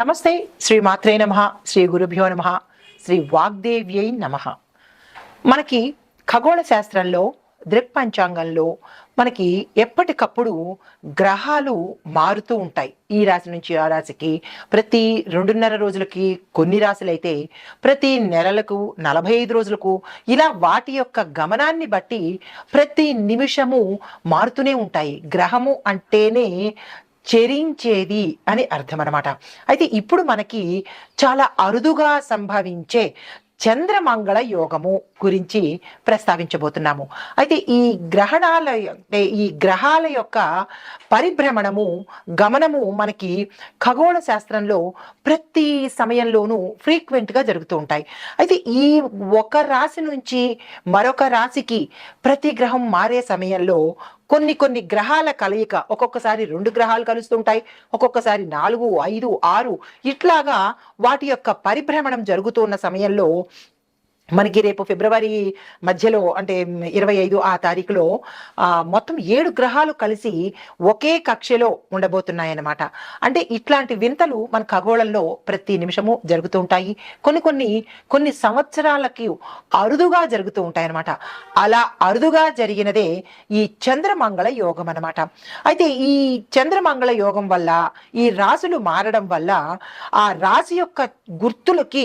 నమస్తే శ్రీ మాత్రే నమ శ్రీ గురుభ్యో నమ శ్రీ వాగ్దేవ్యై నమ. మనకి ఖగోళ శాస్త్రంలో దృక్పంచాంగంలో మనకి ఎప్పటికప్పుడు గ్రహాలు మారుతూ ఉంటాయి. ఈ రాశి నుంచి ఆ రాశికి ప్రతి రెండున్నర రోజులకి కొన్ని రాశులైతే ప్రతి నెలలకు నలభై ఐదు రోజులకు ఇలా వాటి యొక్క గమనాన్ని బట్టి ప్రతి నిమిషము మారుతూనే ఉంటాయి. గ్రహము అంటేనే చెరించేది అని అర్థం అనమాట అయితే ఇప్పుడు మనకి చాలా అరుదుగా సంభవించే చంద్రమంగళ యోగము గురించి ప్రస్తావించబోతున్నాము. అయితే ఈ గ్రహణాల అంటే ఈ గ్రహాల యొక్క పరిభ్రమణము గమనము మనకి ఖగోళ శాస్త్రంలో ప్రతి సమయంలోనూ ఫ్రీక్వెంట్గా జరుగుతూ ఉంటాయి. అయితే ఈ ఒక రాశి నుంచి మరొక రాశికి ప్రతి గ్రహం మారే సమయంలో కొన్ని కొన్ని గ్రహాల కలయిక ఒక్కొక్కసారి రెండు గ్రహాలు కలుస్తుంటాయి ఒక్కొక్కసారి నాలుగు ఐదు ఆరు ఇట్లాగా వాటి యొక్క పరిభ్రమణం జరుగుతున్న సమయంలో మనకి రేపు ఫిబ్రవరి మధ్యలో అంటే ఇరవై ఐదు ఆ తారీఖులో మొత్తం ఏడు గ్రహాలు కలిసి ఒకే కక్షలో ఉండబోతున్నాయన్నమాట. అంటే ఇట్లాంటి వింతలు మన ఖగోళంలో ప్రతి నిమిషము జరుగుతూ ఉంటాయి. కొన్ని కొన్ని కొన్ని సంవత్సరాలకి అరుదుగా జరుగుతూ ఉంటాయి అన్నమాట అలా అరుదుగా జరిగినదే ఈ చంద్రమంగళ యోగం అనమాట అయితే ఈ చంద్రమంగళ యోగం వల్ల ఈ రాశులు మారడం వల్ల ఆ రాశి యొక్క గుర్తులకి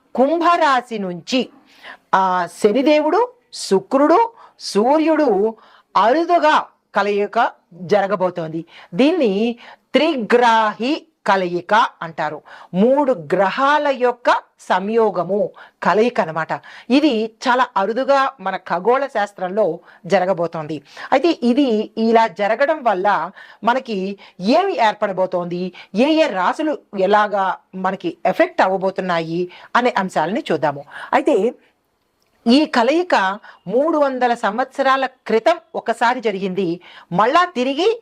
కుంభరాశి నుంచి ఆ శనిదేవుడు శుక్రుడు సూర్యుడు అరుదుగా కలయిక జరగబోతోంది. దీన్ని త్రిగ్రాహి కలయిక అంటారు. మూడు గ్రహాల యొక్క సంయోగము కలయిక అన్నమాట. ఇది చాలా అరుదుగా మన ఖగోళ శాస్త్రంలో జరగబోతోంది. అయితే ఇది ఇలా జరగడం వల్ల మనకి ఏమి ఏర్పడబోతోంది? ఏ ఏ రాసులు ఎలాగా మనకి ఎఫెక్ట్ అవ్వబోతున్నాయి అనే అంశాలని చూద్దాము. అయితే ఈ కలయిక మూడు వందల సంవత్సరాల క్రితం ఒకసారి జరిగింది. మళ్ళా తిరిగి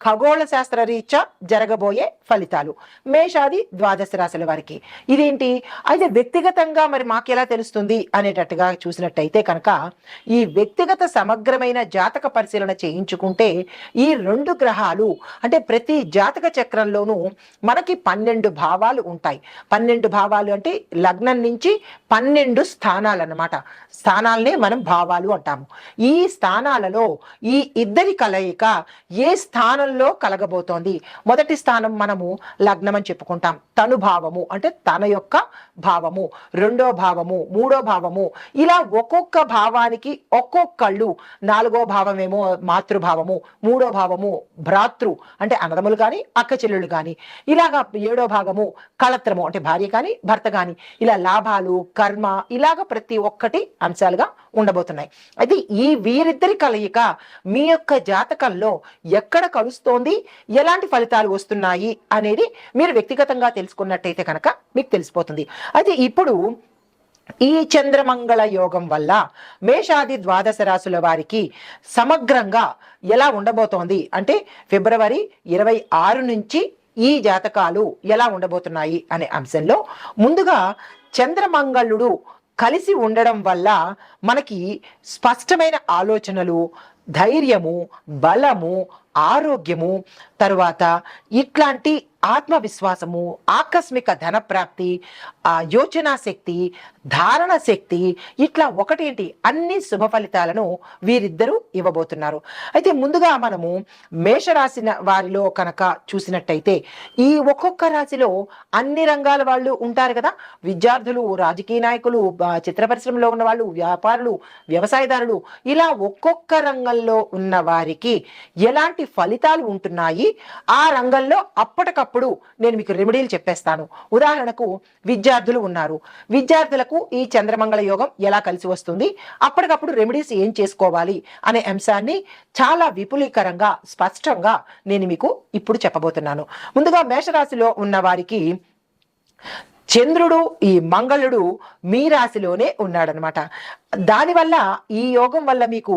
ఖగోళ శాస్త్ర రీత్యా జరగబోయే ఫలితాలు. మేషాది ద్వాదశ రాశుల వారికి. ఇదేంటి? అయితే వ్యక్తిగతంగా మరి మాకు ఎలా తెలుస్తుంది అనేటట్టుగా చూసినట్టయితే కనుక ఈ వ్యక్తిగత సమగ్రమైన జాతక పరిశీలన చేయించుకుంటే ఈ రెండు గ్రహాలు అంటే ప్రతి జాతక చక్రంలోనూ మనకి పన్నెండు భావాలు ఉంటాయి. పన్నెండు భావాలు అంటే లగ్నం నుంచి పన్నెండు స్థానాలు అన్నమాట స్థానాలనే మనం భావాలు అంటాము. ఈ స్థానాలలో ఈ ఇద్దరి కలయిక ఏ స్థానం స్థానంలో కలగబోతోంది. మొదటి స్థానం మనము లగ్నం అని చెప్పుకుంటాం. తను భావము అంటే తన యొక్క భావము రెండో భావము మూడో భావము ఇలా ఒక్కొక్క భావానికి ఒక్కొక్కళ్ళు నాలుగో భావమేమో మాతృభావము మూడో భావము భ్రాతృ అంటే అన్నదములు కానీ అక్క చెల్లెళ్ళు కానీ ఇలాగా ఏడో భాగము కళత్రము అంటే భార్య కానీ భర్త కానీ ఇలా లాభాలు కర్మ ఇలాగ ప్రతి ఒక్కటి అంశాలుగా ఉండబోతున్నాయి. అయితే ఈ వీరిద్దరి కలయిక మీ యొక్క జాతకంలో ఎక్కడ కలుస్తుంది? ఎలాంటి ఫలితాలు వస్తున్నాయి అనేది మీరు వ్యక్తిగతంగా తెలుసుకున్నట్టయితే కనుక మీకు తెలిసిపోతుంది. అయితే ఇప్పుడు ఈ చంద్రమంగళ యోగం వల్ల మేషాది ద్వాదశ రాశుల వారికి సమగ్రంగా ఎలా ఉండబోతోంది? అంటే ఫిబ్రవరి ఇరవై ఆరు నుంచి ఈ జాతకాలు ఎలా ఉండబోతున్నాయి అనే అంశంలో ముందుగా చంద్రమంగళుడు కలిసి ఉండడం వల్ల మనకి స్పష్టమైన ఆలోచనలు ధైర్యము బలము ఆరోగ్యము తరువాత ఇట్లాంటి ఆత్మవిశ్వాసము ఆకస్మిక ధనప్రాప్తి ఆ యోచనా శక్తి ధారణ శక్తి ఇట్లా ఒకటేంటి? అన్ని శుభ ఫలితాలను వీరిద్దరూ ఇవ్వబోతున్నారు. అయితే ముందుగా మనము మేషరాశి వారిలో కనుక చూసినట్టయితే ఈ ఒక్కొక్క రాశిలో అన్ని రంగాల వాళ్ళు ఉంటారు కదా? విద్యార్థులు రాజకీయ నాయకులు చిత్ర పరిశ్రమలో ఉన్న వాళ్ళు వ్యాపారులు వ్యవసాయదారులు ఇలా ఒక్కొక్క రంగంలో ఉన్న వారికి ఎలాంటి ఫలితాలు ఉంటున్నాయి? ఆ రంగంలో అప్పటికప్పుడు నేను మీకు రెమెడీలు చెప్పేస్తాను. ఉదాహరణకు విద్యార్థులు ఉన్నారు. విద్యార్థులకు ఈ చంద్రమంగళ యోగం ఎలా కలిసి వస్తుంది? అప్పటికప్పుడు రెమెడీస్ ఏం చేసుకోవాలి? అనే అంశాన్ని చాలా విపులీకరంగా స్పష్టంగా నేను మీకు ఇప్పుడు చెప్పబోతున్నాను. ముందుగా మేషరాశిలో ఉన్న వారికి చంద్రుడు ఈ మంగళుడు మీ రాశిలోనే ఉన్నాడనమాట దానివల్ల ఈ యోగం వల్ల మీకు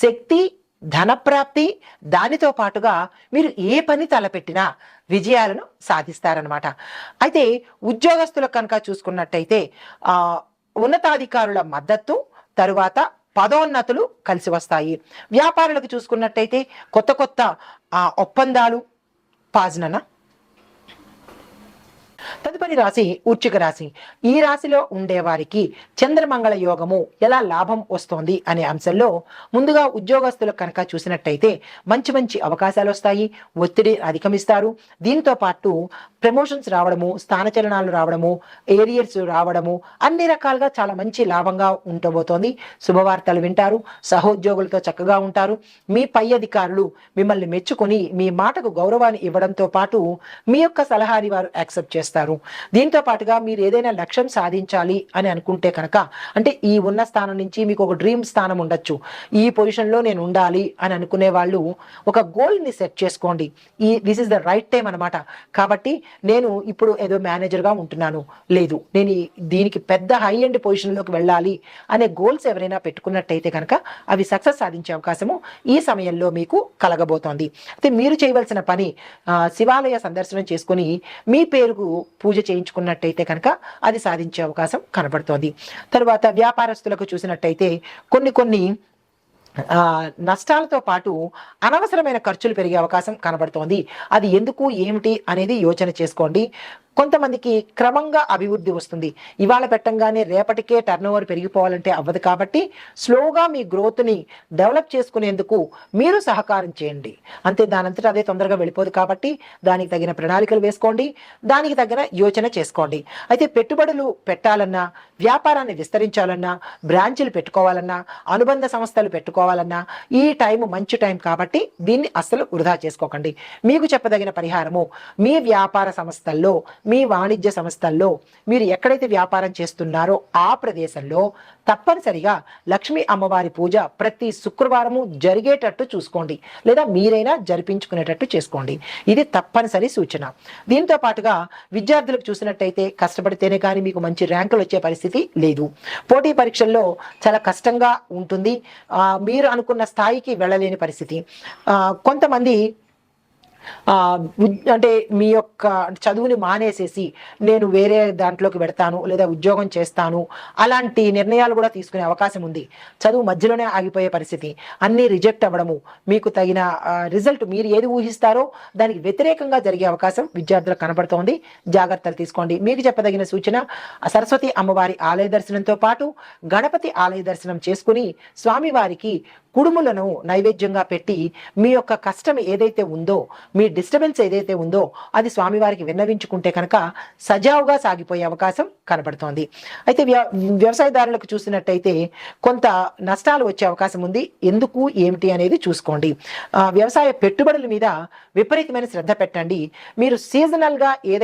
శక్తి ధనప్రాప్తి దానితో పాటుగా మీరు ఏ పని తలపెట్టినా విజయాలను సాధిస్తారనమాట అయితే ఉద్యోగస్తులకు కనుక చూసుకున్నట్టయితే ఉన్నతాధికారుల మద్దతు తరువాత పదోన్నతులు కలిసి వస్తాయి. వ్యాపారులకు చూసుకున్నట్టయితే కొత్త కొత్త ఒప్పందాలు పాజనన? తదుపరి రాశి ఉచ్చిక రాశి. ఈ రాశిలో ఉండేవారికి చంద్రమంగళ యోగము ఎలా లాభం వస్తోంది అనే అంశంలో ముందుగా ఉద్యోగస్తులకు కనుక చూసినట్టయితే మంచి మంచి అవకాశాలు వస్తాయి ఒత్తిడి అధిగమిస్తారు దీంతో పాటు ప్రమోషన్స్ రావడము స్థానచలనాలు రావడము ఏరియర్స్ రావడము అన్ని రకాలుగా చాలా మంచి లాభంగా ఉండబోతోంది. శుభవార్తలు వింటారు సహోద్యోగులతో చక్కగా ఉంటారు. మీ పై అధికారులు మిమ్మల్ని మెచ్చుకొని మీ మాటకు గౌరవాన్ని ఇవ్వడంతో పాటు మీ యొక్క సలహాని వారు యాక్సెప్ట్ చేస్తారు. దీంతో పాటుగా మీరు ఏదైనా లక్ష్యం సాధించాలి అని అనుకుంటే కనుక అంటే ఈ ఉన్న స్థానం నుంచి మీకు ఒక డ్రీమ్ స్థానం ఉండొచ్చు. ఈ పొజిషన్లో నేను ఉండాలి అని అనుకునే వాళ్ళు ఒక గోల్ని సెట్ చేసుకోండి. ఈ this is the right time అనమాట కాబట్టి నేను ఇప్పుడు ఏదో మేనేజర్గా ఉంటున్నాను. లేదు నేను దీనికి పెద్ద హై ఎండ్ పొజిషన్లోకి వెళ్ళాలి అనే గోల్స్ ఎవరైనా పెట్టుకున్నట్టయితే కనుక అవి సక్సెస్ సాధించే అవకాశము ఈ సమయంలో మీకు కలగబోతోంది. అయితే మీరు చేయవలసిన పని శివాలయ సందర్శనం చేసుకొని మీ పేరుకు పూజ చేయించుకున్నట్టయితే కనుక అది సాధించే అవకాశం కనబడుతోంది. తరువాత వ్యాపారస్తులకు చూసినట్టయితే కొన్ని కొన్ని నష్టాలతో పాటు అనవసరమైన ఖర్చులు పెరిగే అవకాశం కనబడుతోంది. అది ఎందుకు ఏమిటి అనేది యోచన చేసుకోండి. కొంతమందికి క్రమంగా అభివృద్ధి వస్తుంది. ఇవాళ పెట్టంగానే రేపటికే టర్న్ ఓవర్ పెరిగిపోవాలంటే అవ్వదు కాబట్టి స్లోగా మీ గ్రోత్ని డెవలప్ చేసుకునేందుకు మీరు సహకారం చేయండి. అంతే దానంతటా అదే తొందరగా వెళ్ళిపోదు కాబట్టి దానికి తగిన ప్రణాళికలు వేసుకోండి. దానికి తగిన యోచన చేసుకోండి. అయితే పెట్టుబడులు పెట్టాలన్నా వ్యాపారాన్ని విస్తరించాలన్నా బ్రాంచీలు పెట్టుకోవాలన్నా అనుబంధ సంస్థలు పెట్టుకోవాలన్నా ఈ టైం మంచి టైం కాబట్టి దీన్ని అస్సలు వృధా చేసుకోకండి. మీకు చెప్పదగిన పరిహారము మీ వ్యాపార సంస్థల్లో మీ వాణిజ్య సంస్థల్లో మీరు ఎక్కడైతే వ్యాపారం చేస్తున్నారో ఆ ప్రదేశంలో తప్పనిసరిగా లక్ష్మీ అమ్మవారి పూజ ప్రతి శుక్రవారము జరిగేటట్టు చూసుకోండి. లేదా మీరైనా జరిపించుకునేటట్టు చేసుకోండి. ఇది తప్పనిసరి సూచన. దీంతో పాటుగా విద్యార్థులకు చూసినట్టయితే కష్టపడితేనే కానీ మీకు మంచి ర్యాంకులు వచ్చే పరిస్థితి లేదు. పోటీ పరీక్షల్లో చాలా కష్టంగా ఉంటుంది. మీరు అనుకున్న స్థాయికి వెళ్ళలేని పరిస్థితి. ఆ, కొంతమంది అంటే మీ యొక్క చదువుని మానేసేసి నేను వేరే దాంట్లోకి పెడతాను లేదా ఉద్యోగం చేస్తాను అలాంటి నిర్ణయాలు కూడా తీసుకునే అవకాశం ఉంది. చదువు మధ్యలోనే ఆగిపోయే పరిస్థితి. అన్నీ రిజెక్ట్ అవ్వడము మీకు తగిన రిజల్ట్ మీరు ఏది ఊహిస్తారో దానికి వ్యతిరేకంగా జరిగే అవకాశం విద్యార్థులకు కనబడుతోంది. జాగ్రత్తలు తీసుకోండి. మీకు చెప్పదగిన సూచన సరస్వతి అమ్మవారి ఆలయ దర్శనంతో పాటు గణపతి ఆలయ దర్శనం చేసుకుని స్వామివారికి కుడుములను నైవేద్యంగా పెట్టి మీ యొక్క కష్టం ఏదైతే ఉందో మీ డిస్టర్బెన్స్ ఏదైతే ఉందో అది స్వామివారికి విన్నవించుకుంటే కనుక సజావుగా సాగిపోయే అవకాశం కనబడుతోంది. అయితే వ్య వ్యవసాయదారులకు చూసినట్టయితే కొంత నష్టాలు వచ్చే అవకాశం ఉంది. ఎందుకు ఏమిటి అనేది చూసుకోండి. వ్యవసాయ పెట్టుబడుల మీద విపరీతమైన శ్రద్ధ పెట్టండి. మీరు సీజనల్గా ఏదైతే